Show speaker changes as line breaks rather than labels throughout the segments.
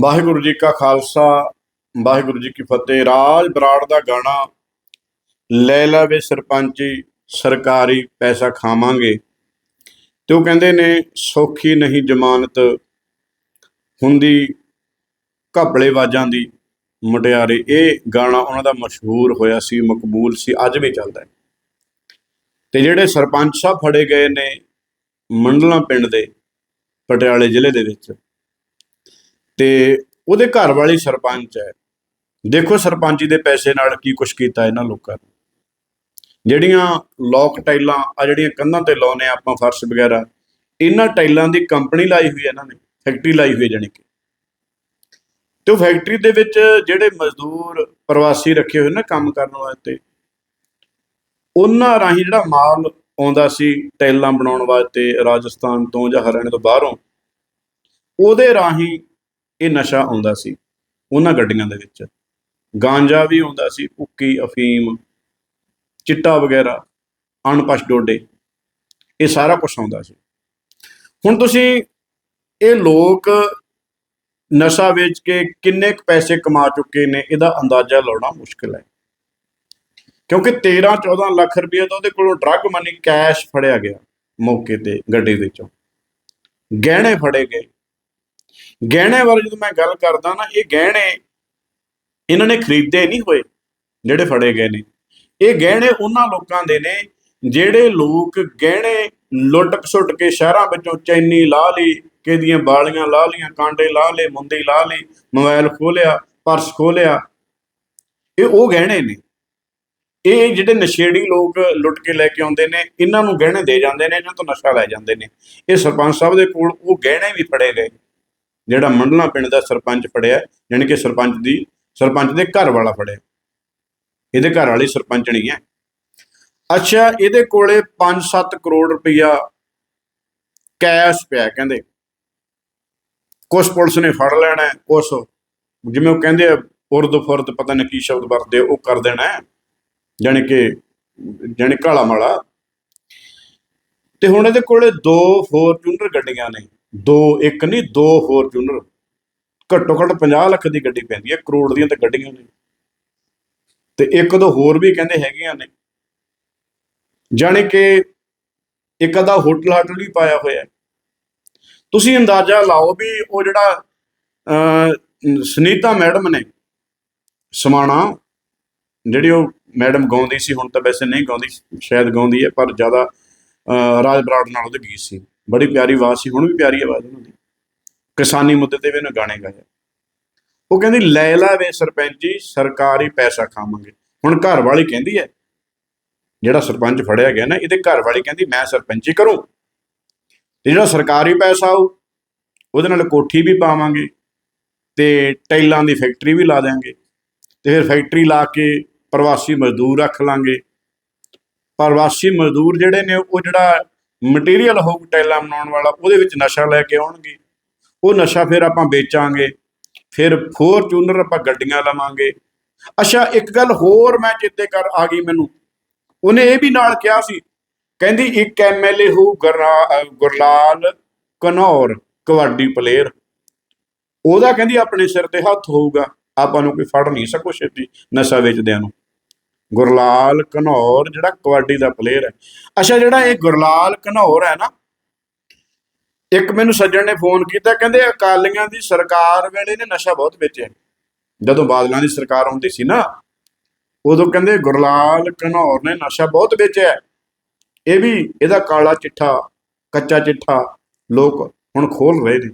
ਵਾਹਿਗੁਰੂ ਜੀ ਕਾ ਖਾਲਸਾ, ਵਾਹਿਗੁਰੂ ਜੀ ਕੀ ਫਤਿਹ। ਰਾਜ ਬਰਾੜ ਦਾ ਗਾਣਾ, ਲੈ ਲਵੇ ਸਰਪੰਚੀ, ਸਰਕਾਰੀ ਪੈਸਾ ਖਾਵਾਂਗੇ। ਤੇ ਉਹ ਕਹਿੰਦੇ ਨੇ, ਸੌਖੀ ਨਹੀਂ ਜ਼ਮਾਨਤ ਹੁੰਦੀ ਘਪਲੇਬਾਜ਼ਾਂ ਦੀ ਮੁਟਿਆਰੇ। ਇਹ ਗਾਣਾ ਉਹਨਾਂ ਦਾ ਮਸ਼ਹੂਰ ਹੋਇਆ ਸੀ, ਮਕਬੂਲ ਸੀ, ਅੱਜ ਵੀ ਚੱਲਦਾ ਹੈ। ਤੇ ਜਿਹੜੇ ਸਰਪੰਚ ਸਾਹਿਬ ਫੜੇ ਗਏ ਨੇ ਮੰਡਲਾ ਪਿੰਡ ਦੇ, ਪਟਿਆਲੇ ਜ਼ਿਲ੍ਹੇ ਦੇ ਵਿੱਚ ਤੇ ਉਹਦੇ ਘਰ ਵਾਲੀ ਸਰਪੰਚ ਹੈ। ਦੇਖੋ ਸਰਪੰਚੀ ਦੇ ਪੈਸੇ ਨਾਲ ਕੀ ਕੁਛ ਕੀਤਾ ਇਹਨਾਂ ਲੋਕਾਂ ਨੇ। ਜਿਹੜੀਆਂ ਲੋਕ ਟਾਈਲਾਂ ਆ ਜਿਹੜੀਆਂ ਕੰਧਾਂ ਤੇ ਲਾਉਨੇ ਆ ਆਪਾਂ ਫਰਸ਼ ਵਗੈਰਾ, ਇਹਨਾਂ ਟਾਈਲਾਂ ਦੀ ਕੰਪਨੀ ਲਾਈ ਹੋਈ ਹੈ ਇਹਨਾਂ ਨੇ ਫੈਕਟਰੀ ਲਾਈ ਹੋਈ ਹੈ ਜਾਣੀ ਕਿ। ਤੇ ਉਹ ਫੈਕਟਰੀ ਦੇ ਵਿੱਚ ਜਿਹੜੇ ਮਜ਼ਦੂਰ ਪ੍ਰਵਾਸੀ ਰੱਖੇ ਹੋਏ ਨੇ ਕੰਮ ਕਰਨ ਵਾਸਤੇ ਉਹਨਾਂ ਰਾਹੀਂ ਜਿਹੜਾ ਮਾਲ ਆਉਂਦਾ ਸੀ ਟਾਈਲਾਂ ਬਣਾਉਣ ਵਾਸਤੇ ਰਾਜਸਥਾਨ ਤੋਂ ਜਾਂ ਹਰਿਆਣੇ ਤੋਂ ਬਾਹਰੋਂ, ਉਹਦੇ ਰਾਹੀਂ ਇਹ ਨਸ਼ਾ ਆਉਂਦਾ ਸੀ ਉਹਨਾਂ ਗੱਡੀਆਂ ਦੇ ਵਿੱਚ। ਗਾਂਜਾ ਵੀ ਆਉਂਦਾ ਸੀ ਉੱਕੀ ਅਫੀਮ, ਚਿੱਟਾ ਵਗੈਰਾ, ਅਣਪਛ ਡੋਡੇ, ਇਹ ਸਾਰਾ ਕੁਝ ਆਉਂਦਾ ਸੀ। ਹੁਣ ਤੁਸੀਂ ਇਹ ਲੋਕ ਨਸ਼ਾ ਵੇਚ ਕੇ ਕਿੰਨੇ ਕੁ ਪੈਸੇ ਕਮਾ ਚੁੱਕੇ ਨੇ, ਇਹਦਾ ਅੰਦਾਜ਼ਾ ਲਾਉਣਾ ਮੁਸ਼ਕਲ ਹੈ। ਕਿਉਂਕਿ 13 14 ਲੱਖ ਰੁਪਏ ਤਾਂ ਉਹਦੇ ਕੋਲੋਂ ਡਰੱਗ ਮਨੀ ਕੈਸ਼ ਫੜਿਆ ਗਿਆ ਮੌਕੇ ਤੇ ਗੱਡੀ ਵਿੱਚੋਂ। ਗਹਿਣੇ ਫੜੇ ਗਏ। ਗਹਿਣੇ ਬਾਰੇ ਜਦੋਂ ਮੈਂ ਗੱਲ ਕਰਦਾ ਨਾ, ਇਹ ਗਹਿਣੇ ਇਹਨਾਂ ਨੇ ਖਰੀਦੇ ਨਹੀਂ ਹੋਏ, ਜਿਹੜੇ ਫੜੇ ਗਏ ਨੇ। ਇਹ ਗਹਿਣੇ ਉਹਨਾਂ ਲੋਕਾਂ ਦੇ ਨੇ, ਜਿਹੜੇ ਲੋਕ ਗਹਿਣੇ ਲੁੱਟ ਸੁੱਟ ਕੇ ਸ਼ਹਿਰਾਂ ਵਿੱਚੋਂ ਚੈਨੀ ਲਾ ਲਈ, ਕਿਹਦੀਆਂ ਬਾਲੀਆਂ ਲਾ ਲੀਆਂ ਕਾਂਡੇ ਲਾ ਲਏ, ਮੁੰਦੀ ਲਾ ਲਈ ਮੋਬਾਈਲ ਖੋਲਿਆ ਪਰਸ ਖੋਲਿਆ ਇਹ ਉਹ ਗਹਿਣੇ ਨੇ। ਇਹ ਜਿਹੜੇ ਨਸ਼ੇੜੀ ਲੋਕ ਲੁੱਟ ਕੇ ਲੈ ਕੇ ਆਉਂਦੇ ਨੇ, ਇਹਨਾਂ ਨੂੰ ਗਹਿਣੇ ਦੇ ਜਾਂਦੇ ਨੇ ਇਹਨਾਂ ਤੋਂ ਨਸ਼ਾ ਲੈ ਜਾਂਦੇ ਨੇ। ਇਹ ਸਰਪੰਚ ਸਾਹਿਬ ਦੇ ਕੋਲ ਉਹ ਗਹਿਣੇ ਵੀ ਫੜੇ ਗਏ। ਜਿਹੜਾ ਮੰਡਲਾ ਪਿੰਡ ਦਾ ਸਰਪੰਚ ਫੜਿਆ ਯਾਨੀ ਕਿ ਸਰਪੰਚ ਦੀ ਸਰਪੰਚ ਦੇ ਘਰ ਵਾਲਾ ਫੜਿਆ। ਇਹਦੇ ਘਰ ਵਾਲੀ ਸਰਪੰਚ ਨਹੀਂ ਹੈ। ਅੱਛਾ ਇਹਦੇ ਕੋਲੇ 5-7 ਕਰੋੜ ਰੁਪਈਆ ਕੈਸ਼ ਪਿਆ ਕਹਿੰਦੇ। ਕੁਛ ਪੁਲਿਸ ਨੇ ਫੜ ਲੈਣਾ ਹੈ, ਕੁਛ ਜਿਵੇਂ ਉਹ ਕਹਿੰਦੇ ਆ ਉਰਦ ਫੁਰਦ ਪਤਾ ਨਹੀਂ ਕੀ ਸ਼ਬਦ ਵਰਤਦੇ ਉਹ ਕਰ ਦੇਣਾ ਹੈ। ਜਾਣੀ ਕਿ ਜਾਣੀ ਕਾਲਾ ਮਾਲਾ। ਤੇ ਹੁਣ ਇਹਦੇ ਕੋਲੇ ਦੋ ਫੋਰਚੂਨਰ ਗੱਡੀਆਂ ਨੇ। ਦੋ ਇੱਕ ਨਹੀਂ ਦੋ ਫੋਰਚੂਨਰ ਘੱਟੋ ਘੱਟ 50 ਲੱਖ ਦੀ ਗੱਡੀ ਪੈਂਦੀ ਹੈ ਕਰੋੜ ਦੀਆਂ ਤਾਂ ਗੱਡੀਆਂ ਨੇ। ਤੇ ਇੱਕ ਦੋ ਹੋਰ ਵੀ ਕਹਿੰਦੇ ਹੈਗੀਆਂ ਨੇ। ਜਾਣੀ ਕਿ ਇੱਕ ਅਦਾ ਹੋਟਲ ਹਾਟਲ ਵੀ ਪਾਇਆ ਹੋਇਆ ਤੁਸੀਂ ਅੰਦਾਜ਼ਾ ਲਾਓ ਵੀ ਉਹ ਜਿਹੜਾ ਅਹ, ਸੁਨੀਤਾ ਮੈਡਮ ਨੇ ਸਮਾਣਾ ਜਿਹੜੀ ਉਹ ਮੈਡਮ ਗਾਉਂਦੀ ਸੀ ਹੁਣ ਤਾਂ ਵੈਸੇ ਨਹੀਂ ਗਾਉਂਦੀ ਸ਼ਾਇਦ ਗਾਉਂਦੀ ਹੈ ਪਰ ਜ਼ਿਆਦਾ ਅਹ, ਰਾਜ ਬਰਾੜ ਨਾਲ ਉਹਦੇ ਗੀਤ ਸੀ। ਬੜੀ ਪਿਆਰੀ ਆਵਾਜ਼ ਸੀ, ਹੁਣ ਵੀ ਪਿਆਰੀ ਆਵਾਜ਼ ਉਹਨਾਂ ਦੀ। ਕਿਸਾਨੀ ਮੁੱਦੇ ਤੇ ਵੀ ਉਹਨੇ ਗਾਣੇ ਗਾਏ ਉਹ ਕਹਿੰਦੀ, ਲੈ ਲੈ ਵੇ ਸਰਪੰਚੀ ਸਰਕਾਰੀ ਪੈਸਾ ਖਾਵਾਂਗੇ। ਹੁਣ ਘਰ ਵਾਲੀ ਕਹਿੰਦੀ ਹੈ, ਜਿਹੜਾ ਸਰਪੰਚ ਫੜਿਆ ਗਿਆ ਨਾ, ਇਹਦੇ ਘਰ ਵਾਲੀ ਕਹਿੰਦੀ, ਮੈਂ ਸਰਪੰਚੀ ਕਰੂੰ। ਤੇ ਜਿਹੜਾ ਸਰਕਾਰੀ ਪੈਸਾ ਆਊ, ਉਹਦੇ ਨਾਲ ਕੋਠੀ ਵੀ ਪਾਵਾਂਗੇ, ਤੇ ਟਾਈਲਾਂ ਦੀ ਫੈਕਟਰੀ ਵੀ ਲਾ ਦਿਆਂਗੇ, ਤੇ ਫਿਰ ਫੈਕਟਰੀ ਲਾ ਕੇ ਪ੍ਰਵਾਸੀ ਮਜ਼ਦੂਰ ਰੱਖ ਲਾਂਗੇ। ਪ੍ਰਵਾਸੀ ਮਜ਼ਦੂਰ ਜਿਹੜੇ ਨੇ, ਉਹ ਜਿਹੜਾ ਮਟੀਰੀਅਲ ਹੋਊ ਟਾਈਲਾਂ ਬਣਾਉਣ ਵਾਲਾ, ਉਹਦੇ ਵਿੱਚ ਨਸ਼ਾ ਲੈ ਕੇ ਆਉਣਗੇ। ਉਹ ਨਸ਼ਾ ਫਿਰ ਆਪਾਂ ਵੇਚਾਂਗੇ, ਫਿਰ ਫੋਰਚੂਨਰ ਆਪਾਂ ਗੱਡੀਆਂ ਲਵਾਂਗੇ। ਅੱਛਾ, ਇੱਕ ਗੱਲ ਹੋਰ ਮੈਂ ਚੇਤੇ ਕਰ, ਆ ਗਈ ਮੈਨੂੰ। ਉਹਨੇ ਇਹ ਵੀ ਨਾਲ ਕਿਹਾ ਸੀ, ਕਹਿੰਦੀ ਇੱਕ ਐਮਐਲਏ ਹੋ ਗੁਰਲਾਲ ਕਨੌਰ, ਕਬੱਡੀ ਪਲੇਅਰ ਉਹਦਾ ਕਹਿੰਦੀ ਆਪਣੇ ਸਿਰ ਤੇ ਹੱਥ ਹੋਊਗਾ, ਆਪਾਂ ਨੂੰ ਕੋਈ ਫੜ ਨਹੀਂ ਸਕੋ ਛੇਤੀ ਨਸ਼ਾ ਵੇਚਦਿਆਂ ਨੂੰ। ਗੁਰਲਾਲ ਘਨੌਰ ਜਿਹੜਾ ਕਬੱਡੀ ਦਾ ਪਲੇਅਰ ਹੈ। ਅੱਛਾ, ਜਿਹੜਾ ਇਹ ਗੁਰਲਾਲ ਘਨੌਰ ਹੈ ਨਾ, ਇੱਕ ਮੈਨੂੰ ਸੱਜਣ ਨੇ ਫੋਨ ਕੀਤਾ, ਕਹਿੰਦੇ ਅਕਾਲੀਆਂ ਦੀ ਸਰਕਾਰ ਵੇਲੇ ਨੇ ਨਸ਼ਾ ਬਹੁਤ ਵੇਚਿਆ। ਜਦੋਂ ਬਾਦਲਾਂ ਦੀ ਸਰਕਾਰ ਆਉਂਦੀ ਸੀ ਨਾ, ਉਦੋਂ ਕਹਿੰਦੇ ਗੁਰਲਾਲ ਘਨੌਰ ਨੇ ਨਸ਼ਾ ਬਹੁਤ ਵੇਚਿਆ। ਇਹ ਵੀ ਇਹਦਾ ਕਾਲਾ ਚਿੱਠਾ, ਕੱਚਾ ਚਿੱਠਾ, ਲੋਕ ਹੁਣ ਖੋਲ ਰਹੇ ਨੇ।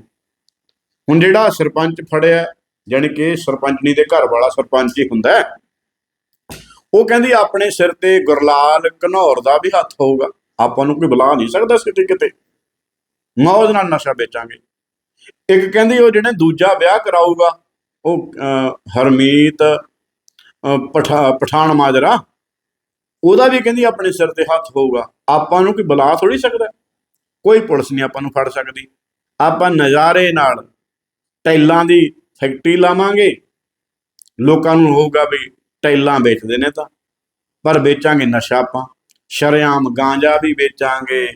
ਹੁਣ ਜਿਹੜਾ ਸਰਪੰਚ ਫੜਿਆ, ਜਾਣੀ ਕਿ ਸਰਪੰਚਨੀ ਦੇ ਘਰ ਵਾਲਾ ਸਰਪੰਚ ਹੀ ਹੁੰਦਾ ਹੈ ਉਹ ਕਹਿੰਦੀ, ਆਪਣੇ ਸਿਰ ਤੇ ਗੁਰਲਾਲ ਘਨੌਰ ਦਾ ਵੀ ਹੱਥ ਹੋਊਗਾ। ਆਪਾਂ ਨੂੰ ਕੋਈ ਬੁਲਾ ਨਹੀਂ ਸਕਦਾ ਸਿੱਧੇ ਕਿਤੇ। ਮੌਜ ਨਾਲ ਨਸ਼ਾ ਵੇਚਾਂਗੇ। ਇੱਕ ਕਹਿੰਦੀ, ਉਹ ਜਿਹੜੇ ਦੂਜਾ ਵਿਆਹ ਕਰਾਊਗਾ, ਉਹ ਹਰਮੀਤ ਪਠਾ, ਪਠਾਨ ਮਾਜਰਾ, ਉਹਦਾ ਵੀ ਕਹਿੰਦੀ, ਆਪਣੇ ਸਿਰ ਤੇ ਹੱਥ ਹੋਊਗਾ। ਆਪਾਂ ਨੂੰ ਕੋਈ ਬੁਲਾ ਥੋੜੀ ਸਕਦਾ। ਕੋਈ ਪੁਲਿਸ ਨਹੀਂ ਆਪਾਂ ਨੂੰ ਫੜ ਸਕਦੀ। ਆਪਾਂ ਨਜ਼ਾਰੇ ਨਾਲ ਟੈਲਾਂ ਦੀ ਫੈਕਟਰੀ ਲਾਵਾਂਗੇ। ਲੋਕਾਂ ਨੂੰ ਹੋਊਗਾ ਵੀ ਟੈਲਾਂ ਵੇਚਦੇ ਨੇ ਤਾਂ। ਪਰ ਵੇਚਾਂਗੇ ਨਸ਼ਾ ਆਪਾਂ। ਸ਼ਰੇਆਮ ਗਾਂਜਾ ਵੀ ਵੇਚਾਂਗੇ,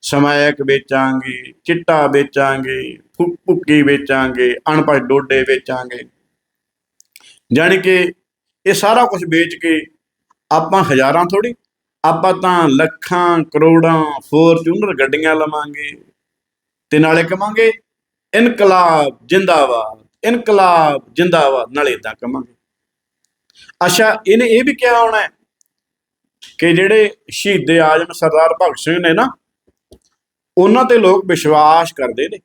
ਸਮੈਕ ਵੇਚਾਂਗੇ, ਚਿੱਟਾ ਵੇਚਾਂਗੇ ਭੁ- ਭੁੱਕੀ ਵੇਚਾਂਗੇ, ਅਣਪੜ੍ਹ ਡੋਡੇ ਵੇਚਾਂਗੇ। ਜਾਣੀ ਕਿ ਇਹ ਸਾਰਾ ਕੁਝ ਵੇਚ ਕੇ ਆਪਾਂ ਹਜ਼ਾਰਾਂ ਥੋੜੀ ਆਪਾਂ ਤਾਂ ਲੱਖਾਂ, ਕਰੋੜਾਂ ਫੋਰਚੂਨਰ ਗੱਡੀਆਂ ਲਵਾਂਗੇ। ਤੇ ਨਾਲੇ ਕਵਾਂਗੇ, ਇਨਕਲਾਬ ਜਿੰਦਾਬਾਦ ਇਨਕਲਾਬ ਜਿੰਦਾਬਾਦ, ਨਾਲੇ ਇਦਾਂ ਕਵਾਂਗੇ। ਅੱਛਾ, ਇਹਨੇ ਇਹ ਵੀ ਕਿਹਾ ਹੋਣਾ ਹੈ ਕਿ ਜਿਹੜੇ ਸ਼ਹੀਦੇ ਆਜਮ ਸਰਦਾਰ ਭਗਤ ਸਿੰਘ ਨੇ ਨਾ, ਉਹਨਾਂ ਤੇ ਲੋਕ ਵਿਸ਼ਵਾਸ ਕਰਦੇ ਨੇ।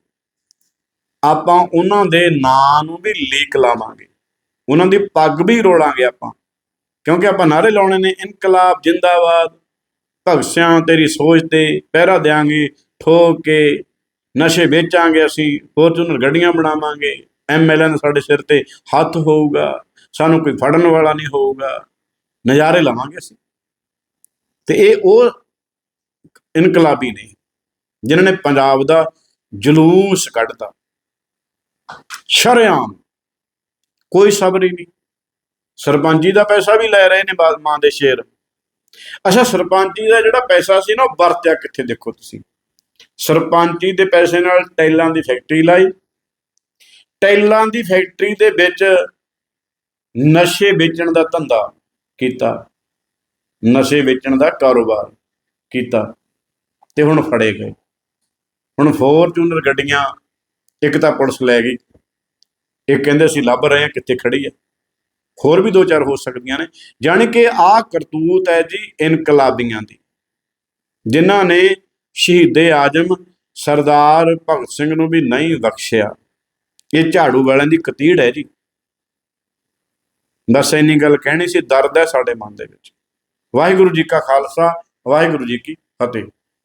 ਆਪਾਂ ਉਹਨਾਂ ਦੇ ਨਾਂ ਨੂੰ ਵੀ ਲੀਕ ਲਾਵਾਂਗੇ। ਉਹਨਾਂ ਦੀ ਪੱਗ ਵੀ ਰੋਲਾਂਗੇ ਆਪਾਂ। ਕਿਉਂਕਿ ਆਪਾਂ ਨਾਰੇ ਲਾਉਣੇ ਨੇ, ਇਨਕਲਾਬ ਜਿੰਦਾਬਾਦ, ਭਗਤ ਤੇਰੀ ਸੋਚ ਤੇ ਪਹਿਰਾ ਦੇਾਂਗੇ ਠੋਕ ਕੇ ਨਸ਼ੇ ਵੇਚਾਂਗੇ ਅਸੀਂ, ਫੋਰਚੂਨਰ ਗੱਡੀਆਂ ਬਣਾਵਾਂਗੇ ਐਮਐਲਏ ਦਾ ਸਾਡੇ ਸਿਰ ਤੇ ਹੱਥ ਹੋਊਗਾ। ਸਾਨੂੰ ਕੋਈ ਫੜਨ ਵਾਲਾ ਨਹੀਂ ਹੋਊਗਾ, ਨਜ਼ਾਰੇ ਲਵਾਂਗੇ ਅਸੀਂ। ਤੇ ਇਹ ਉਹ ਇਨਕਲਾਬੀ ਨੇ, ਜਿਨ੍ਹਾਂ ਨੇ ਪੰਜਾਬ ਦਾ ਜਲੂਸ ਕੱਢਤਾ। ਸ਼ਰੇਆਮ ਕੋਈ ਸਬਰ ਹੀ ਨਹੀਂ। ਸਰਪੰਚੀ ਦਾ ਪੈਸਾ ਵੀ ਲੈ ਰਹੇ ਨੇ ਬਾ- ਮਾਂ ਦੇ ਸ਼ੇਰ। ਅੱਛਾ, ਸਰਪੰਚੀ ਦਾ ਜਿਹੜਾ ਪੈਸਾ ਸੀ ਨਾ, ਉਹ ਵਰਤਿਆ ਕਿੱਥੇ ਦੇਖੋ ਤੁਸੀਂ। ਸਰਪੰਚੀ ਦੇ ਪੈਸੇ ਨਾਲ ਟੈਲਾਂ ਦੀ ਫੈਕਟਰੀ ਲਾਈ। ਟੈਲਾਂ ਦੀ ਫੈਕਟਰੀ ਦੇ ਵਿੱਚ ਨਸ਼ੇ ਵੇਚਣ ਦਾ ਧੰਦਾ ਕੀਤਾ, ਨਸ਼ੇ ਵੇਚਣ ਦਾ ਕਾਰੋਬਾਰ ਕੀਤਾ ਤੇ ਹੁਣ ਫੜੇ ਗਏ। ਹੁਣ ਫੋਰਚੂਨਰ ਗੱਡੀਆਂ, ਇੱਕ ਤਾਂ ਪੁਲਿਸ ਲੈ ਗਈ, ਇਹ ਕਹਿੰਦੇ ਅਸੀਂ ਲੱਭ ਰਹੇ ਹਾਂ, ਕਿੱਥੇ ਖੜੀ ਹੈ। ਹੋਰ ਵੀ ਦੋ ਚਾਰ ਹੋ ਸਕਦੀਆਂ ਨੇ, ਜਾਣੀ ਕਿ ਆਹ ਕਰਤੂਤ ਹੈ ਜੀ ਇਨਕਲਾਬੀਆਂ ਦੀ, ਜਿਨ੍ਹਾਂ ਨੇ ਸ਼ਹੀਦੇ ਆਜਮ ਸਰਦਾਰ ਭਗਤ ਸਿੰਘ ਨੂੰ ਵੀ ਨਹੀਂ ਬਖਸ਼ਿਆ। ਇਹ ਝਾੜੂ ਵਾਲਿਆਂ ਦੀ ਕਤੀੜ ਹੈ ਜੀ। ਬਸ ਇੰਨੀ ਗੱਲ ਕਹਿਣੀ ਸੀ, ਦਰਦ ਹੈ ਸਾਡੇ ਮਨ ਦੇ ਵਿੱਚ। ਵਾਹਿਗੁਰੂ ਜੀ ਕਾ ਖਾਲਸਾ, ਵਾਹਿਗੁਰੂ ਜੀ ਕੀ ਫਤਿਹ।